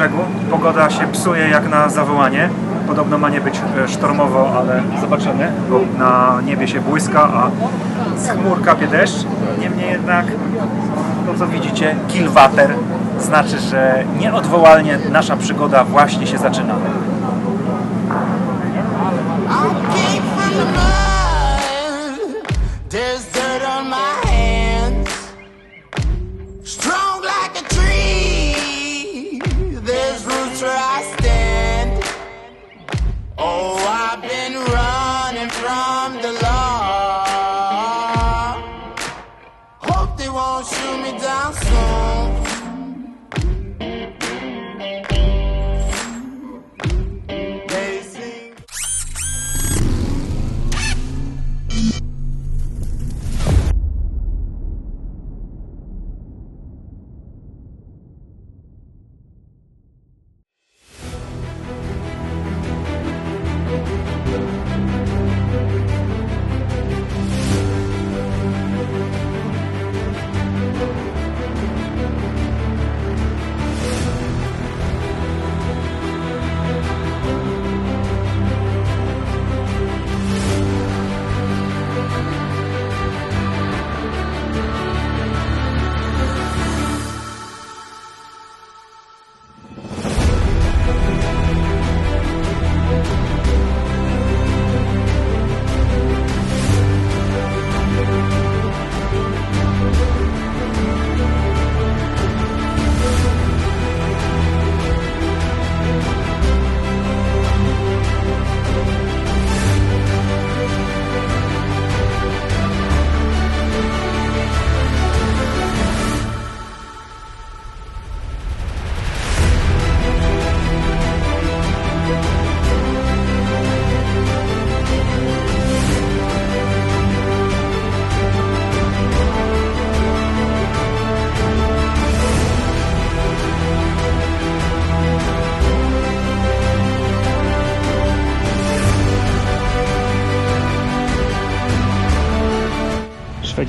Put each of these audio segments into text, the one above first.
brzegu. Pogoda się psuje jak na zawołanie. Podobno ma nie być e, sztormowo, ale zobaczymy, bo na niebie się błyska, a z chmur kapie deszcz. Niemniej jednak to co widzicie, kilwater znaczy, że nieodwołalnie nasza przygoda właśnie się zaczyna. There's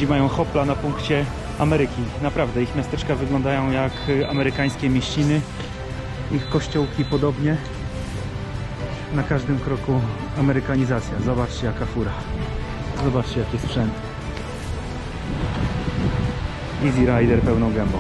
Mają hopla na punkcie Ameryki. Naprawdę, ich miasteczka wyglądają jak y, amerykańskie mieściny. Ich kościołki podobnie. Na każdym kroku amerykanizacja. Zobaczcie jaka fura. Zobaczcie jaki sprzęt. Easy Rider pełną gębą.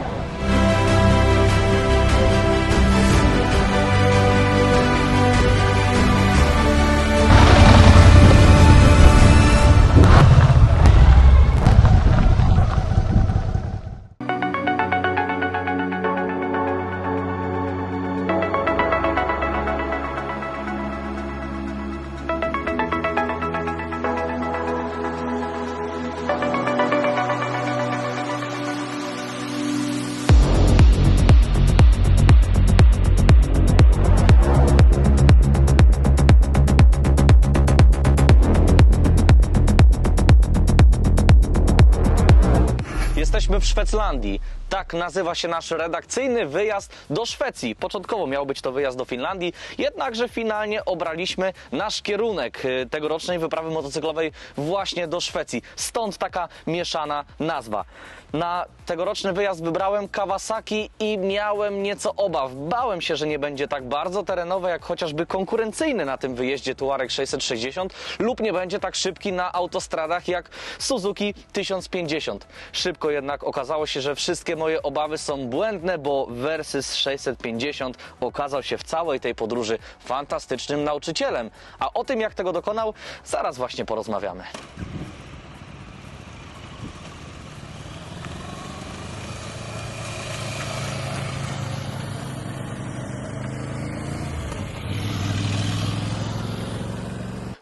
Szweclandii. Tak nazywa się nasz redakcyjny wyjazd do Szwecji. Początkowo miał być to wyjazd do Finlandii, jednakże finalnie obraliśmy nasz kierunek y, tegorocznej wyprawy motocyklowej właśnie do Szwecji. Stąd taka mieszana nazwa. Na tegoroczny wyjazd wybrałem Kawasaki i miałem nieco obaw. Bałem się, że nie będzie tak bardzo terenowe, jak chociażby konkurencyjny na tym wyjeździe Tuareg 660 lub nie będzie tak szybki na autostradach jak Suzuki 1050. Szybko jednak okazało się, że wszystkie moje obawy są błędne, bo Versys 650 okazał się w całej tej podróży fantastycznym nauczycielem. A o tym, jak tego dokonał, zaraz właśnie porozmawiamy.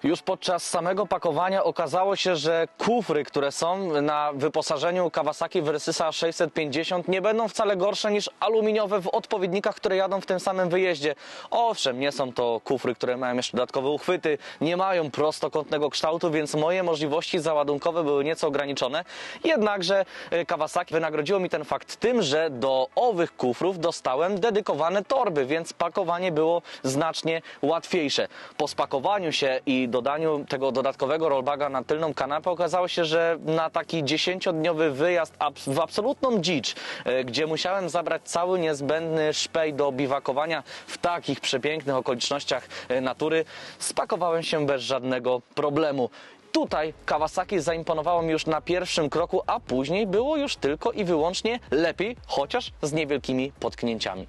Już podczas samego pakowania okazało się, że kufry, które są na wyposażeniu Kawasaki Versysa 650 nie będą wcale gorsze niż aluminiowe w odpowiednikach, które jadą w tym samym wyjeździe. Owszem, nie są to kufry, które mają jeszcze dodatkowe uchwyty, nie mają prostokątnego kształtu, więc moje możliwości załadunkowe były nieco ograniczone. Jednakże e, Kawasaki wynagrodziło mi ten fakt tym, że do owych kufrów dostałem dedykowane torby, więc pakowanie było znacznie łatwiejsze. Po spakowaniu się i dodaniu tego dodatkowego rollbaga na tylną kanapę okazało się, że na taki 10-dniowy wyjazd w absolutną dzicz, e, gdzie musiałem zabrać cały niezbędny szpej do biwakowania w takich przepięknych okolicznościach e, natury, spakowałem się bez żadnego problemu. Tutaj Kawasaki zaimponowało mi już na pierwszym kroku, a później było już tylko i wyłącznie lepiej, chociaż z niewielkimi potknięciami.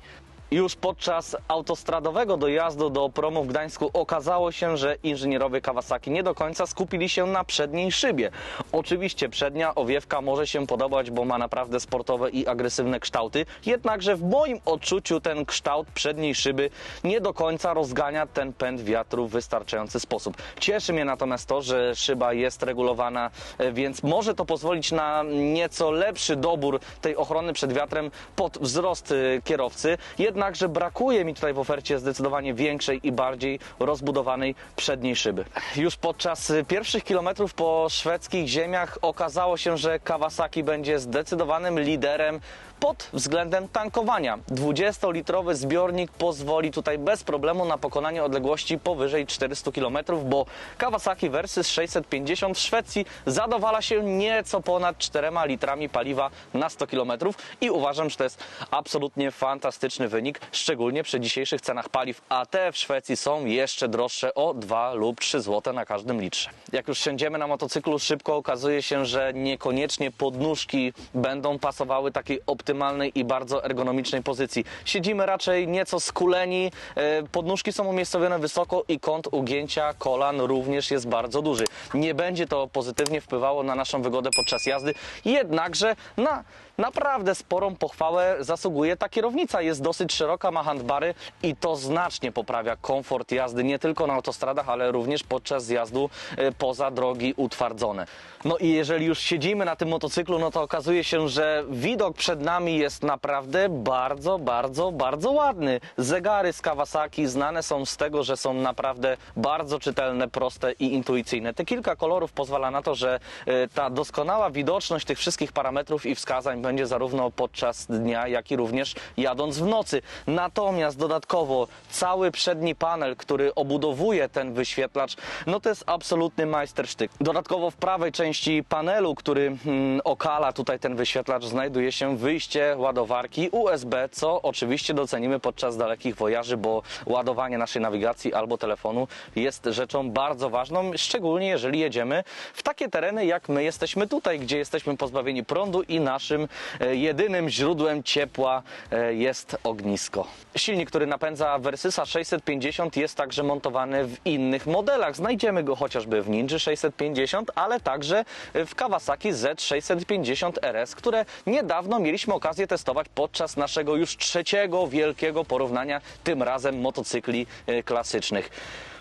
Już podczas autostradowego dojazdu do promu w Gdańsku okazało się, że inżynierowie Kawasaki nie do końca skupili się na przedniej szybie. Oczywiście przednia owiewka może się podobać, bo ma naprawdę sportowe i agresywne kształty, jednakże w moim odczuciu ten kształt przedniej szyby nie do końca rozgania ten pęd wiatru w wystarczający sposób. Cieszy mnie natomiast to, że szyba jest regulowana, e, więc może to pozwolić na nieco lepszy dobór tej ochrony przed wiatrem pod wzrost e, kierowcy. Jednakże brakuje mi tutaj w ofercie zdecydowanie większej i bardziej rozbudowanej przedniej szyby. Już podczas pierwszych kilometrów po szwedzkich ziemiach okazało się, że Kawasaki będzie zdecydowanym liderem pod względem tankowania. 20-litrowy zbiornik pozwoli tutaj bez problemu na pokonanie odległości powyżej 400 km, bo Kawasaki Versys 650 w Szwecji zadowala się nieco ponad 4 litrami paliwa na 100 km i uważam, że to jest absolutnie fantastyczny wynik, szczególnie przy dzisiejszych cenach paliw, a te w Szwecji są jeszcze droższe o 2 lub 3 zł na każdym litrze. Jak już siędziemy na motocyklu, szybko okazuje się, że niekoniecznie podnóżki będą pasowały takiej optymalnej i bardzo ergonomicznej pozycji. Siedzimy raczej nieco skuleni, e, podnóżki są umiejscowione wysoko i kąt ugięcia kolan również jest bardzo duży. Nie będzie to pozytywnie wpływało na naszą wygodę podczas jazdy, jednakże na naprawdę sporą pochwałę zasługuje ta kierownica. Jest dosyć szeroka, ma handbary i to znacznie poprawia komfort jazdy nie tylko na autostradach, ale również podczas zjazdu e, poza drogi utwardzone. No i jeżeli już siedzimy na tym motocyklu, no to okazuje się, że widok przed nami jest naprawdę bardzo, bardzo, bardzo ładny. Zegary z Kawasaki znane są z tego, że są naprawdę bardzo czytelne, proste i intuicyjne. Te kilka kolorów pozwala na to, że e, ta doskonała widoczność tych wszystkich parametrów i wskazań będzie zarówno podczas dnia, jak i również jadąc w nocy. Natomiast dodatkowo cały przedni panel, który obudowuje ten wyświetlacz, no to jest absolutny majstersztyk. Dodatkowo w prawej części panelu, który mm, okala tutaj ten wyświetlacz, znajduje się wyjście ładowarki USB, co oczywiście docenimy podczas dalekich wojaży, bo ładowanie naszej nawigacji albo telefonu jest rzeczą bardzo ważną, szczególnie jeżeli jedziemy w takie tereny, jak my jesteśmy tutaj, gdzie jesteśmy pozbawieni prądu i naszym jedynym źródłem ciepła e, jest ognisko. Silnik, który napędza Versysa 650 jest także montowany w innych modelach. Znajdziemy go chociażby w Ninja 650, ale także w Kawasaki Z650 RS, które niedawno mieliśmy okazję testować podczas naszego już trzeciego wielkiego porównania, tym razem motocykli e, klasycznych.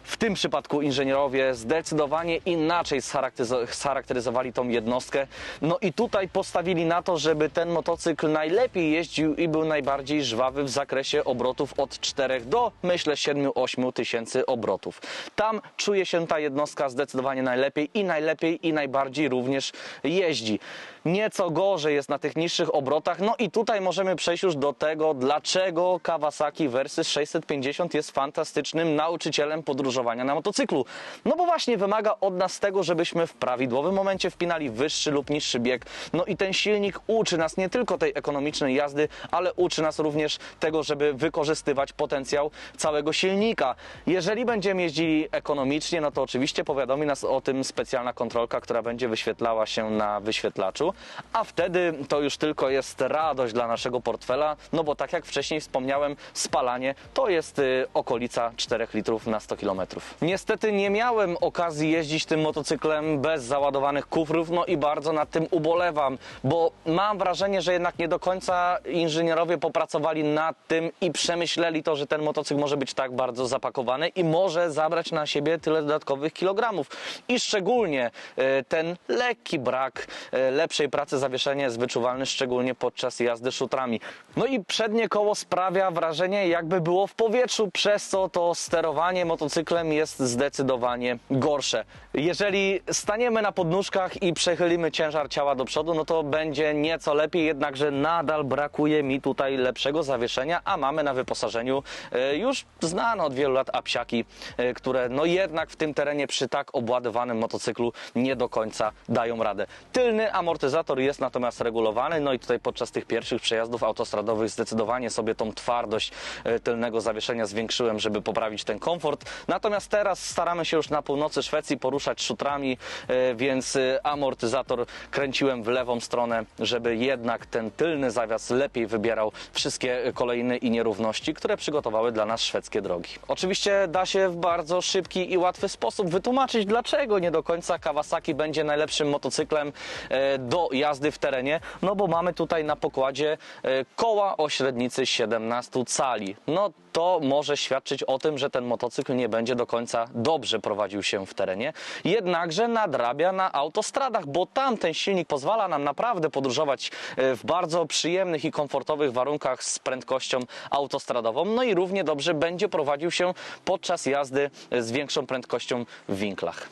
W tym przypadku inżynierowie zdecydowanie inaczej scharakteryzo- scharakteryzowali tą jednostkę. No i tutaj postawili na to, żeby ten motocykl najlepiej jeździł i był najbardziej żwawy w zakresie obrotów od 4 do myślę 7-8 tysięcy obrotów. Tam czuje się ta jednostka zdecydowanie najlepiej i najlepiej i najbardziej również jeździ. Nieco gorzej jest na tych niższych obrotach. No i tutaj możemy przejść już do tego, dlaczego Kawasaki Versys 650 jest fantastycznym nauczycielem podróżowania na motocyklu. No bo właśnie wymaga od nas tego, żebyśmy w prawidłowym momencie wpinali wyższy lub niższy bieg. No i ten silnik uczy nas nie tylko tej ekonomicznej jazdy, ale uczy nas również tego, żeby wykorzystywać potencjał całego silnika. Jeżeli będziemy jeździli ekonomicznie, no to oczywiście powiadomi nas o tym specjalna kontrolka, która będzie wyświetlała się na wyświetlaczu, a wtedy to już tylko jest radość dla naszego portfela, no bo tak jak wcześniej wspomniałem, spalanie to jest y, okolica 4 litrów na 100 km. Niestety nie miałem okazji jeździć tym motocyklem bez załadowanych kufrów, no i bardzo nad tym ubolewam, bo mam wrażenie, że jednak nie do końca inżynierowie popracowali nad tym i przemyśleli to, że ten motocykl może być tak bardzo zapakowany i może zabrać na siebie tyle dodatkowych kilogramów. I szczególnie e, ten lekki brak e, pracy zawieszenie jest wyczuwalne szczególnie podczas jazdy szutrami. No i przednie koło sprawia wrażenie jakby było w powietrzu, przez co to sterowanie motocyklem jest zdecydowanie gorsze. Jeżeli staniemy na podnóżkach i przechylimy ciężar ciała do przodu, no to będzie nieco lepiej, jednakże nadal brakuje mi tutaj lepszego zawieszenia, a mamy na wyposażeniu e, już znane od wielu lat apsiaki, e, które no jednak w tym terenie przy tak obładowanym motocyklu nie do końca dają radę. Tylny amortyzator jest natomiast regulowany, no i tutaj podczas tych pierwszych przejazdów autostradowych zdecydowanie sobie tą twardość e, tylnego zawieszenia zwiększyłem, żeby poprawić ten komfort. Natomiast teraz staramy się już na północy Szwecji poruszać szutrami, e, więc e, amortyzator kręciłem w lewą stronę, żeby jednak ten tylny zawias lepiej wybierał wszystkie kolejny i nierówności, które przygotowały dla nas szwedzkie drogi. Oczywiście da się w bardzo szybki i łatwy sposób wytłumaczyć, dlaczego nie do końca Kawasaki będzie najlepszym motocyklem e, do jazdy w terenie, no bo mamy tutaj na pokładzie e, koła o średnicy 17 cali. No to może świadczyć o tym, że ten motocykl nie będzie do końca dobrze prowadził się w terenie, jednakże nadrabia na autostradach, bo tam ten silnik pozwala nam naprawdę podróżować e, w bardzo przyjemnych i komfortowych warunkach z prędkością autostradową, no i równie dobrze będzie prowadził się podczas jazdy z większą prędkością w winklach.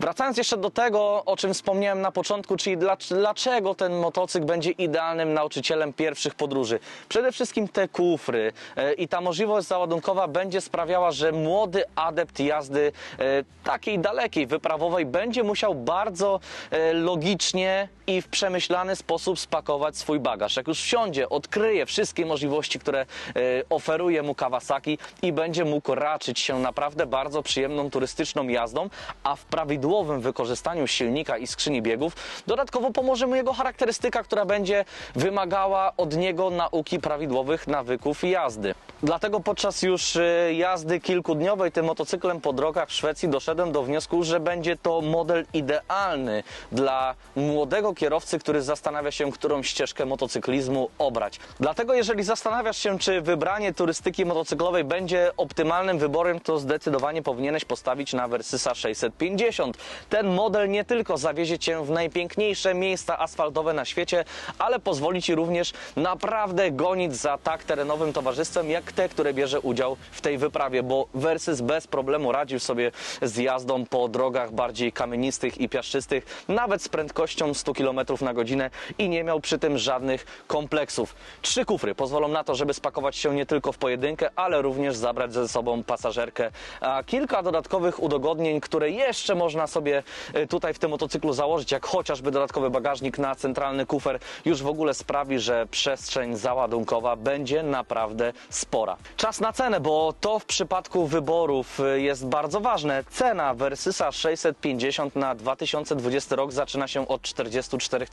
Wracając jeszcze do tego, o czym wspomniałem na początku, czyli dlac- dlaczego ten motocykl będzie idealnym nauczycielem pierwszych podróży. Przede wszystkim te kufry e, i ta możliwość załadunkowa będzie sprawiała, że młody adept jazdy e, takiej dalekiej, wyprawowej będzie musiał bardzo e, logicznie i w przemyślany sposób spakować swój bagaż. Jak już wsiądzie, odkryje wszystkie możliwości, które oferuje mu Kawasaki i będzie mógł raczyć się naprawdę bardzo przyjemną turystyczną jazdą, a w prawidłowym wykorzystaniu silnika i skrzyni biegów dodatkowo pomoże mu jego charakterystyka, która będzie wymagała od niego nauki prawidłowych nawyków jazdy. Dlatego podczas już e, jazdy kilkudniowej tym motocyklem po drogach w Szwecji doszedłem do wniosku, że będzie to model idealny dla młodego kierowcy, który zastanawia się, którą ścieżkę motocyklizmu obrać. Dlatego jeżeli zastanawiasz się, czy wybranie turystyki motocyklowej będzie optymalnym wyborem, to zdecydowanie powinieneś postawić na Versysa 650. Ten model nie tylko zawiezie Cię w najpiękniejsze miejsca asfaltowe na świecie, ale pozwoli Ci również naprawdę gonić za tak terenowym towarzystwem, jak te, które bierze udział w tej wyprawie, bo Versys bez problemu radził sobie z jazdą po drogach bardziej kamienistych i piaszczystych, nawet z prędkością 100 km na godzinę i nie miał przy tym żadnych kompleksów. Trzy kufry pozwolą na to, żeby spakować się nie tylko w pojedynkę, ale również zabrać ze sobą pasażerkę. A kilka dodatkowych udogodnień, które jeszcze można sobie e, tutaj w tym motocyklu założyć, jak chociażby dodatkowy bagażnik na centralny kufer, już w ogóle sprawi, że przestrzeń załadunkowa będzie naprawdę spora. Czas na cenę, bo to w przypadku wyborów e, jest bardzo ważne. Cena Versysa 650 na 2020 rok zaczyna się od 44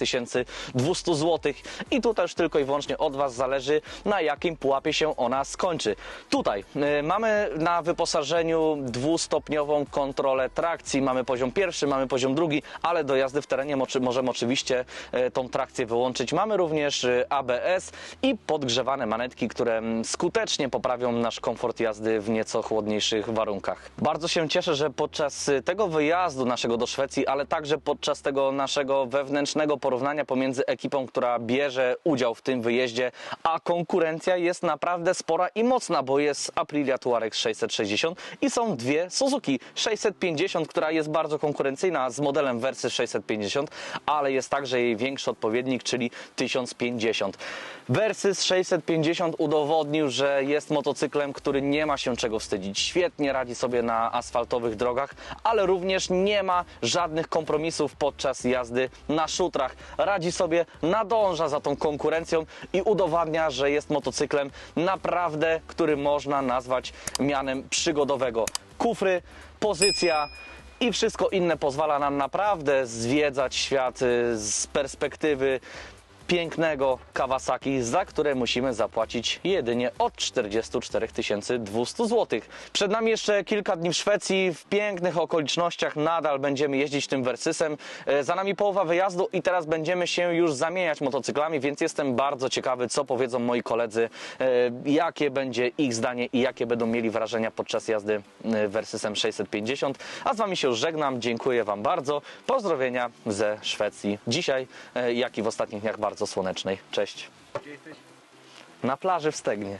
200 zł i tutaj już tylko i wyłącznie od Was zależy, na jakim pułapie się ona skończy. Tutaj e, mamy na wyposażeniu dwustopniową kontrolę trakcji. Mamy poziom pierwszy, mamy poziom drugi, ale do jazdy w terenie możemy oczywiście e, tą trakcję wyłączyć. Mamy również e, ABS i podgrzewane manetki, które mm, skutecznie poprawią nasz komfort jazdy w nieco chłodniejszych warunkach. Bardzo się cieszę, że podczas e, tego wyjazdu naszego do Szwecji, ale także podczas tego naszego wewnętrznego porównania pomiędzy ekipą, która bierze udział w tym wyjeździe, a konkurencja jest naprawdę spora i mocna, bo jest Aprilia Tuareg 660 i są dwie Suzuki 650, która jest bardzo konkurencyjna z modelem Versy 650, ale jest także jej większy odpowiednik, czyli 1050. Versys 650 udowodnił, że jest motocyklem, który nie ma się czego wstydzić. Świetnie radzi sobie na asfaltowych drogach, ale również nie ma żadnych kompromisów podczas jazdy na szutrach. Radzi sobie, nadąża za tą konkurencją i udowadnia, że jest motocyklem naprawdę, który można nazwać mianem przygodowego. Kufry, pozycja i wszystko inne pozwala nam naprawdę zwiedzać świat y, z perspektywy pięknego Kawasaki, za które musimy zapłacić jedynie od 44 200 zł. Przed nami jeszcze kilka dni w Szwecji, w pięknych okolicznościach nadal będziemy jeździć tym Versysem. E, Za nami połowa wyjazdu i teraz będziemy się już zamieniać motocyklami, więc jestem bardzo ciekawy, co powiedzą moi koledzy, e, jakie będzie ich zdanie i jakie będą mieli wrażenia podczas jazdy e, Versysem 650. A z Wami się już żegnam, dziękuję Wam bardzo. Pozdrowienia ze Szwecji. Dzisiaj, jak i w ostatnich dniach, bardzo słonecznej. Cześć. Gdzie jesteś? Na plaży w Stegnie.